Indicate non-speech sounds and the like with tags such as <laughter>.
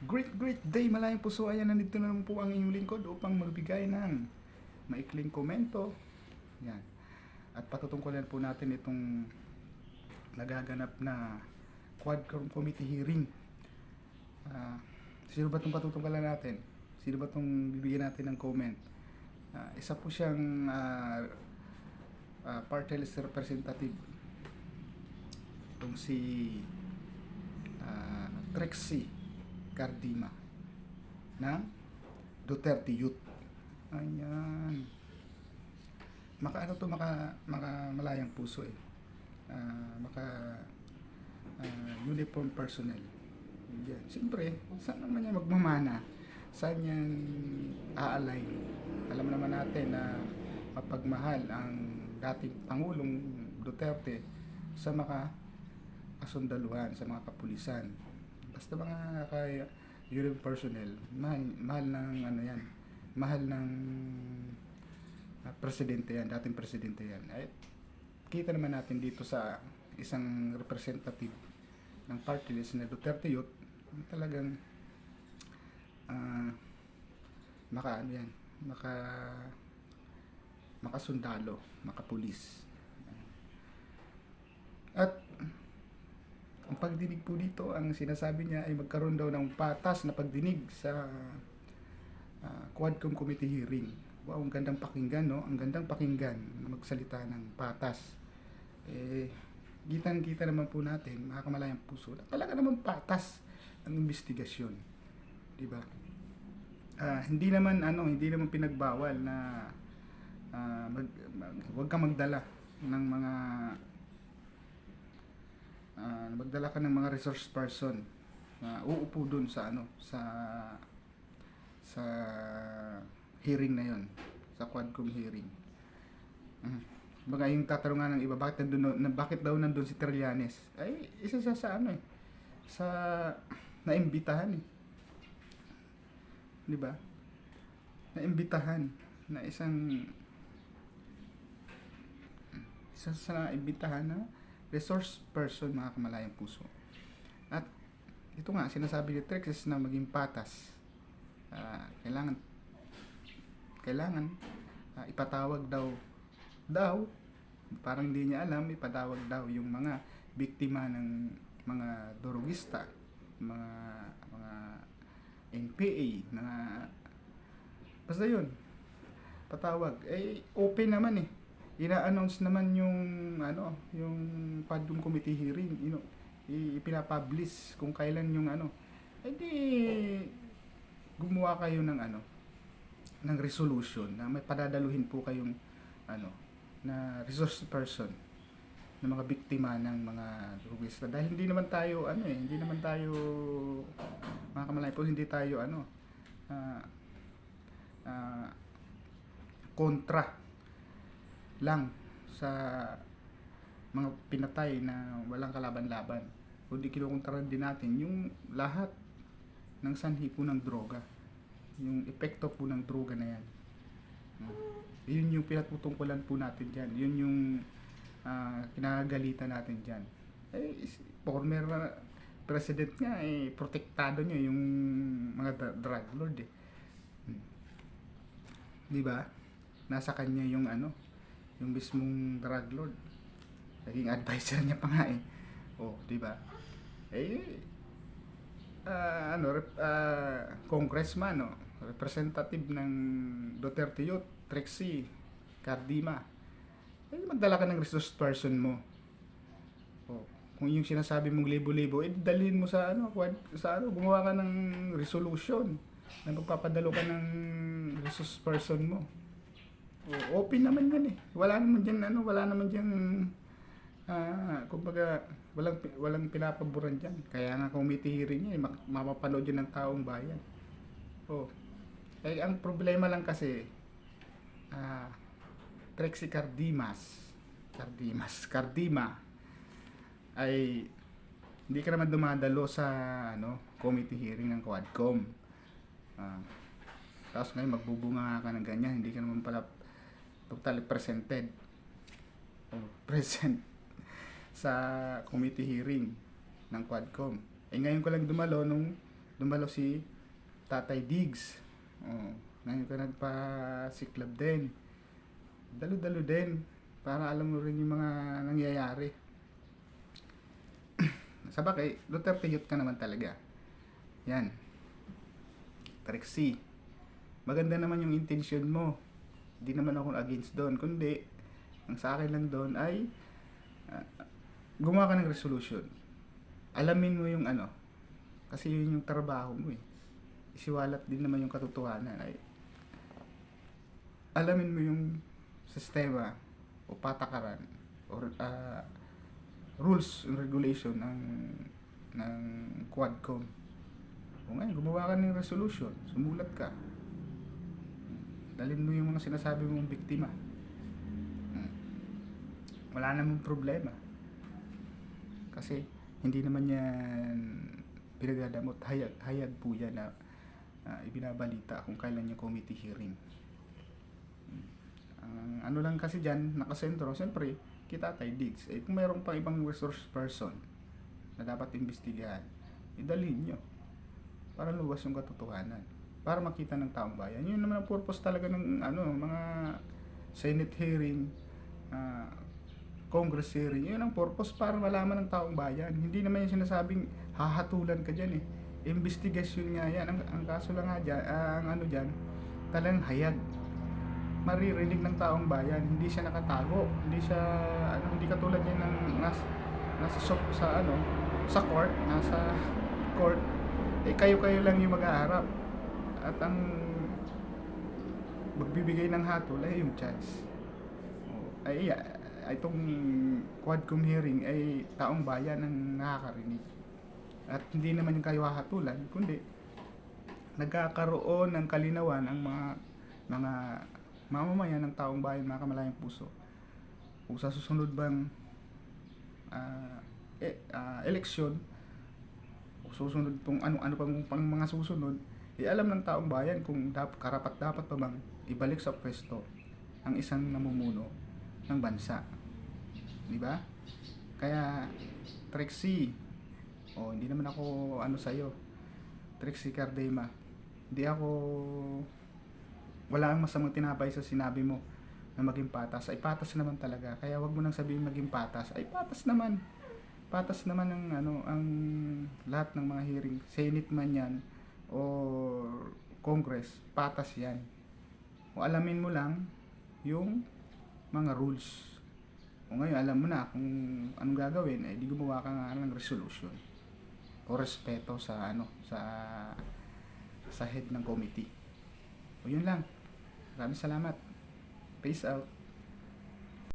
Great, great day, malayang puso. Ayan, nandito na naman po ang inyong lingkod upang magbigay ng maikling komento. Yan. At patutungkulan po natin itong nagaganap na Quadcom Committee hearing. Ah, sino ba itong patutungkulan natin? Sino ba itong bibigyan natin ng comment? Ah, isa po siyang uh, party list representative. Itong si ah, Trexie Cardima ng Duterte Youth. Ayan. Maka ano to, maka, maka malayang puso eh. Ah, maka ah, uniform personnel. Yan. Siyempre, saan naman niya magmamana? Saan yan aalay? Alam naman natin na mapagmahal ang dating Pangulong Duterte sa mga kasundaluhan, sa mga kapulisan. Basta mga kaya uniform personnel, mahal, mahal ng ano yan, mahal ng ah, presidente yan, dating presidente yan. Ay, kita naman natin dito sa isang representative ng party list na Duterte Youth, talagang ah maka ano yan, maka makasundalo, makapulis. At ang pagdinig po dito, ang sinasabi niya ay magkaroon daw ng patas na pagdinig sa ah, Quadcom Committee hearing. Wow, ang gandang pakinggan, no? Ang gandang pakinggan na magsalita ng patas. Eh, kitang-kita naman po natin, mga kamalayang puso, talaga naman patas ang investigasyon. Di ba? Ah, hindi naman ano, hindi naman pinagbawal na ah, mag, mag, huwag kang magdala ng mga ah, magdala ka ng mga resource person na uupo dun sa ano sa sa hearing na yon sa Quadcom hearing. Mm. Baga yung tatanungan ng iba, bakit nandun, na, bakit daw nandun si Trillanes? Ay, isa siya sa ano eh, sa naimbitahan eh. Di ba? Naimbitahan na isang isa sa naimbitahan na resource person mga kamalayang puso. At ito nga, sinasabi ni Trex is na maging patas. Ah, kailangan kailangan ah, ipatawag daw daw parang hindi niya alam ipatawag daw yung mga biktima ng mga durugista mga mga NPA mga basta yun patawag eh open naman eh ina-announce naman yung ano yung Padum Committee hearing you know, ipinapublish kung kailan yung ano. Eh di gumawa kayo ng ano ng resolution na may padadaluhin po kayong ano na resource person ng mga biktima ng mga drugista dahil hindi naman tayo ano eh hindi naman tayo mga kamalay po hindi tayo ano ah ah, kontra lang sa mga pinatay na walang kalaban-laban kundi kinukontra din natin yung lahat ng sanhi po ng droga yung epekto po ng droga na yan. Yun yung pinatutungkulan po natin dyan. Yun yung ah, kinagalitan natin dyan. Eh former ah, president nga eh protektado nyo yung mga drug lord eh. Hmm. di ba? Nasa kanya yung ano yung mismong drug lord. Naging advisor niya pa nga eh. Oh di ba? Eh ah, ano rep, ah, congressman no representative ng Duterte Youth Trixie Cardima. Eh magdala ka ng resource person mo. Oh kung yung sinasabi mong libo-libo eh dalhin mo sa ano sa ano gumawa ka ng resolution na magpapadalo ka ng resource person mo oh, open naman yan eh. Wala naman diyan ano wala naman diyan ah kumbaga walang walang pinapaboran diyan kaya nga committee hearing yan eh, mapapanood yun ng taong bayan. Oh. Eh ang problema lang kasi ah Trexie Cardimas Cardimas Cardima ay hindi ka naman dumadalo sa ano committee hearing ng Quadcom. Ah tapos ngayon magbubunga ka ng ganyan. Hindi ka naman pala totally presented o <laughs> present sa committee hearing ng Quadcom. Eh ngayon ko lang dumalo nung dumalo si Tatay Diggs. Oh, ngayon ka nagpa-siklab din. Dalo-dalo din para alam mo rin yung mga nangyayari. <clears throat> Sa bagay, Duterte youth ka naman talaga. Yan. Trixie. Maganda naman yung intention mo. Hindi naman ako against doon. Kundi, ang sa akin lang doon ay ah, gumawa ka ng resolution. Alamin mo yung ano. Kasi yun yung trabaho mo eh. Isiwalat din naman yung katotohanan. Ay, alamin mo yung sistema o patakaran or ah, rules and regulation ng ng Quadcom. O ngayon, gumawa ka ng resolution, sumulat ka. Dalhin mo yung mga sinasabi mong biktima. Wala namang problema. Kasi hindi naman yan pinagdadamot. Hayag, hayag po yan na ah, ibinabalita kung kailan yung committee hearing. Hmm. Ang ano lang kasi dyan, nakasentro, siyempre, kita tayo digs. Eh, kung mayroong pang ibang resource person na dapat imbestigahan, idalhin nyo para luwas yung katotohanan para makita ng taong bayan. Yun naman ang purpose talaga ng ano mga senate hearing ah, congress hearing. Yun ang purpose para malaman ng taong bayan. Hindi naman yung sinasabing hahatulan ka dyan eh. Investigasyon nga yan. Ang, ang kaso lang nga dyan, ah, ang ano dyan talagang hayag. Maririnig ng taong bayan. Hindi siya nakatago. Hindi siya ano hindi katulad yan ng nas, nasa shop sa ano sa court nasa <laughs> court. Eh kayo-kayo lang yung mag-aarap at ang magbibigay ng hatol ay yung judge oh, ay ay itong quadcom hearing ay taong bayan ang nakakarinig. At hindi naman yung kayo hahatulan kundi nagkakaroon ng kalinawan ang mga mga mamamayan ng taong bayan mga kamalayang puso. Kung sa susunod bang ah, eh, ah, eleksyon susunod pong ano ano pang, pang mga susunod eh alam ng taong bayan kung karapat dapat pa bang ibalik sa pwesto ang isang namumuno ng bansa. Di ba? Kaya Trixie oh hindi naman ako ano sa Trixie Cardema hindi ako wala ang masamang tinapay sa sinabi mo na maging patas. Ay patas naman talaga. Kaya wag mo nang sabihin maging patas. Ay patas naman. Patas naman ang ano ang lahat ng mga hearing. Senate man yan o congress patas yan. O alamin mo lang yung mga rules. O ngayon alam mo na kung anong gagawin ay di gumawa ka nga ng resolution o respeto sa ano sa sa head ng committee. O yun lang. Maraming salamat. Peace out